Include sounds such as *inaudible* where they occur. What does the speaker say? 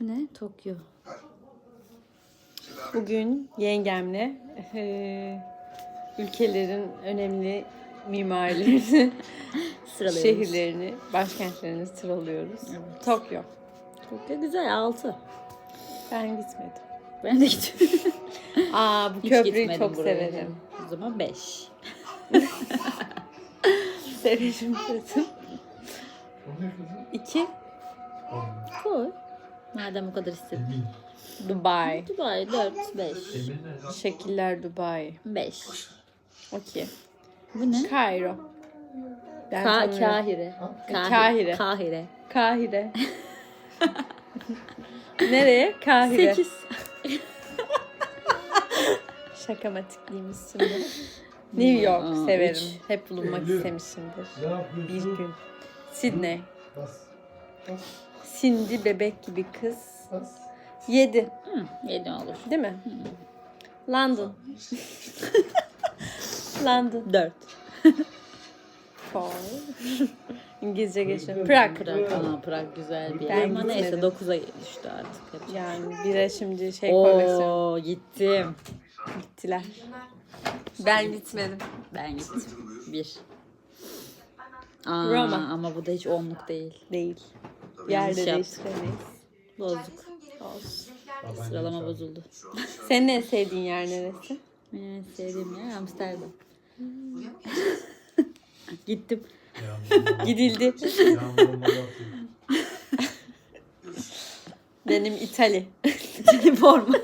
Ne? Tokyo. Bugün yengemle eee, ülkelerin önemli mimarilerini, *laughs* Sıralıyoruz. şehirlerini, başkentlerini sıralıyoruz. Evet. Tokyo. Tokyo güzel 6. Ben gitmedim. Ben de gittim. *laughs* Aa bu Hiç köprüyü gitmedim çok buraya. severim. O zaman 5. *laughs* Severim dedim. İki, Koy. Madem o kadar istedin. Emin. Dubai. Dubai 4, 5. Emin ne? Şekiller Dubai. 5. Okey. Bu ne? Kairo. Ben Ka tanıyorum. Kahire. Kahire. Kahire. Kahire. *laughs* Nereye? Kahire. 8. *laughs* Şakamatikliymiş şimdi. New York Aa, severim. üç. Hep bulunmak istemişimdir. Bir gün. Sydney. Cindy bebek gibi kız. Bas. 7. Hı, 7 olur. Değil mi? London. London. 4. Four. *laughs* İngilizce geçiyor. Prag. Prag. Aa, Prag güzel bir Ben yer ama neyse gitmedim. 9'a düştü artık. Yapacak. Yani bire şimdi şey koleksiyon Oo gittim. gittiler. Ben gitmedim. Ben gittim. 1. Aa, Roma. ama bu da hiç onluk değil. Değil. Yerde Yanlış değiştiremeyiz. Bozuk. Olsun. Sıralama bozuldu. Senin en sevdiğin yer neresi? En sevdiğim yer Amsterdam. *laughs* Gittim. *laughs* Gidildi. *laughs* Benim İtali. Forma.